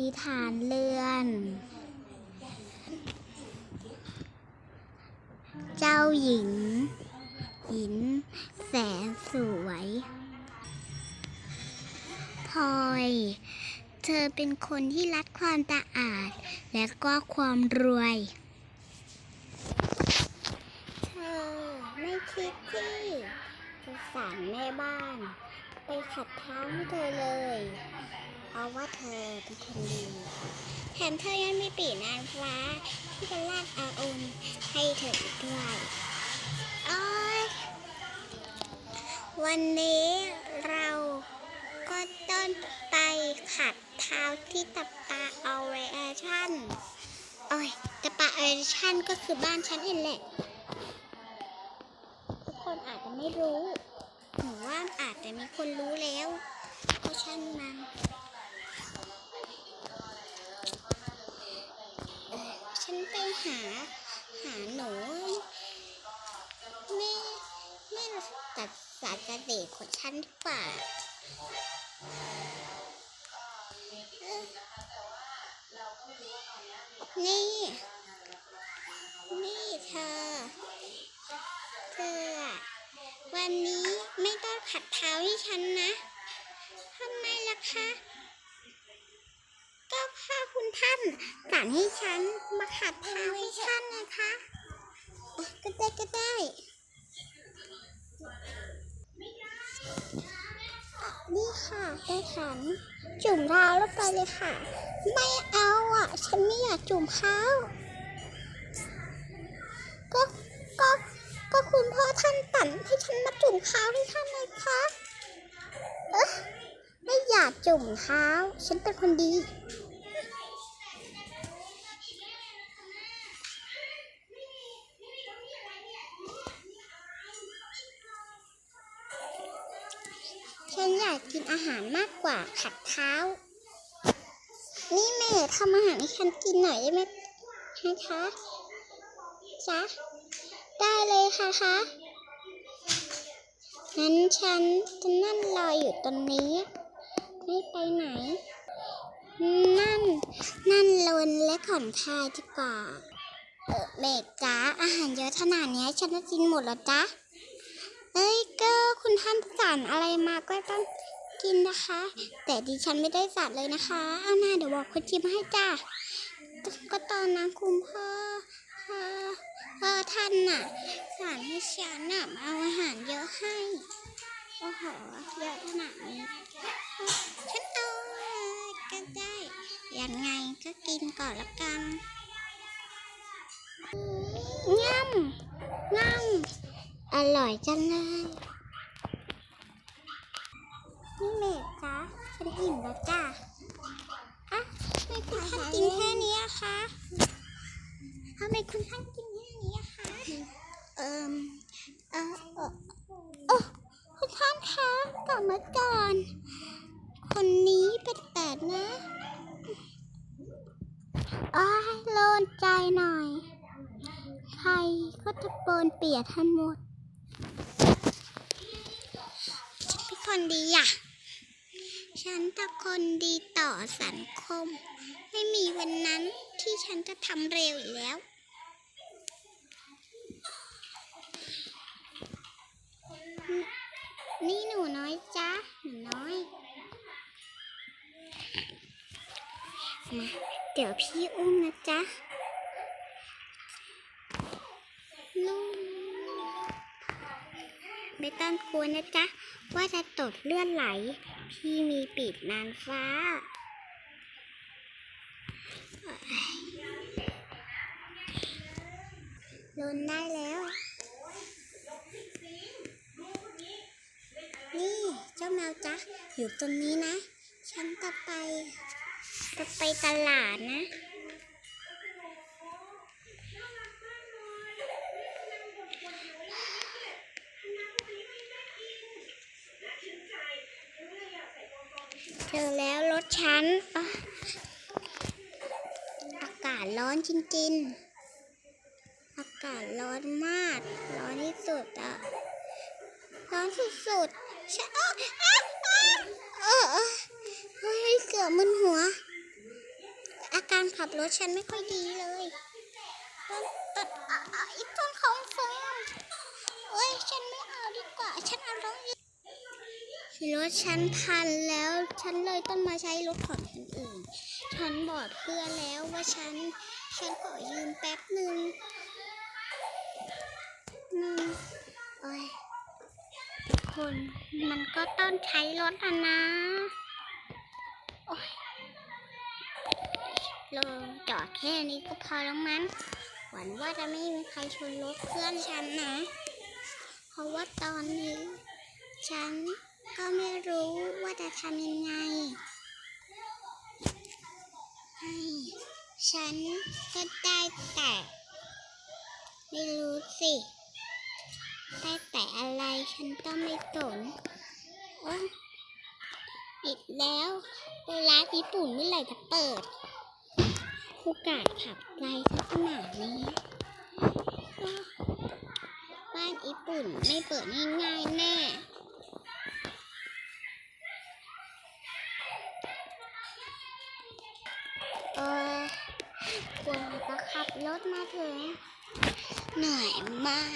นิทานเรื่องเจ้าหญิง หิน แสนสวยพลอย เธอเป็นคนที่รักความสะอาด และก็ความรวย เธอไม่คิดที่จะสั่งแม่บ้าน ไปขัดเท้าให้เธอเลย เพราะว่าเธอเป็นคนดีแถมเธอยังมีปีนางฟ้า ที่จะลากอาอุนให้เธออีกด้วยโอ้ยวันนี้เราก็ต้องไปขัดเท้าที่ตะปาเอาเวชั่นโอ้ยตะปาเอาเวชั่นก็คือบ้านฉันเองแหละ ทุกคนอาจจะไม่รู้หนูว่าอาจจะมีคนรู้แล้วเพราะช่างมัน ของฉันดีกว่านี่ นี่เธอ เธอ วันนี้ไม่ต้องขัดเท้าให้ฉันนะทำไมล่ะคะก็พ่อคุณท่านสั่งให้ฉันมาขัดเท้าให้ท่านนะคะก็ได้ก็ได้อะนี่ค่ะ ได้ขัน จุ่มเท้าแล้วไปเลยค่ะ ไม่เอาอะ ฉันไม่อยากจุ่มเท้าก็ก็ก็คุณพ่อท่านสั่งให้ฉันมาจุ่มเท้าให้ท่านเลยคะเออไม่อยากจุ่มเท้า ฉันเป็นคนดี ฉันอยา กกินอาหารมากกว่าขัดเท้า นี่แม่ทำอาหารให้ฉันกินหน่อยได้ไหมคะจ๊ะได้เลยค่ะคะงั้นฉันจะนั่งรออยู่ตรงนี้ ไม่ไปไหน นั่น นั่นลนและผ่อนคลายดีกว่า เออเมกจ้าอาหารเยอะขนาดนี้ฉันจะกินหมดแล้วจ๊ะ คุณท่านสั่งอะไรมาก็ต้องกินนะคะ แต่ดิฉันไม่ได้สั่งเลยนะคะเอาหน้าเดี๋ยวบอกคุณจิมให้จ้าก็ตอนนั้นคุณพ่อพ่อพ่อท่านน่ะสั่งให้ฉันน่ะเอาอาหารเยอะให้โอ้โหเยอะขนาดนี้ฉันเอาก็ได้ยังไงก็กินก่อนละกันง่ำง่ำอร่อยจังเลย นี่เมกจ้ะฉันอิ่มแล้วจ้ะอะทำไมคุณท่านกินแค่นี้อะคะทำไมคุณท่านกินแค่นี้อะคะเอ่มเออเออโอ้คุณท่านคะกลับมาก่อน คนนี้เป็นแปดนะอ้ายโลนใจหน่อย ใครก็ตะโกนเปียกทั้งหมด ฉันเป็นคนดีอะ ฉันตะคนดีต่อสังคม ไม่มีวันนั้นที่ฉันจะทำเร็วอีกแล้ว นี่หนูน้อยจ้าหนูน้อย มา เดี๋ยวพี่อุ้มนะจ๊ะ ไม่ต้องกลัวนะจ๊ะ ว่าจะตดเลือดไหล พี่มีปีกนางฟ้า ลนได้แล้ว นี่เจ้าแมวจ๊ะ อยู่ตรงนี้นะ ฉันจะไป จะไปตลาดนะ เจอแล้วรถฉันอากาศร้อนจริงๆ อากาศร้อนมาก ร้อนที่สุดอะ ร้อนสุดๆฉันอ้าวอ้าวอ้าวเออเออเฮ้ยเกือบมึนหัวขับรถฉันไม่ค่อยดีเลยต้นต้นอะอะไอ้ต้นของเฟิร์มเอ้ย ฉันไม่เอาดีกว่า ฉันเอารถอี รถฉันพันแล้วฉันเลยต้องมาใช้รถของคนอื่น ฉันบอกเพื่อนแล้วว่าฉัน ฉันขอยืมแป๊บหนึ่งอืมโอ้ยคนมันก็ต้องใช้รถอะนะโอ้ยลงจอดแค่นี้ก็พอแล้วมั้งหวังว่าจะไม่มีใครชนรถเพื่อนฉันนะ เพราะว่าตอนนี้ฉัน ก็ไม่รู้ว่าจะทำยังไง ให้ฉันก็ได้แต่ไม่รู้สิ ได้แต่อะไรฉันก็ไม่สนโอ๊ยปิดแล้วร้านญี่ปุ่นเมื่อไหร่จะเปิดผู้กาดขับไกลซะขนาดนี้บ้านญี่ปุ่นไม่เปิดง่ายๆแน่ ถมาถึง เหนื่อยมาก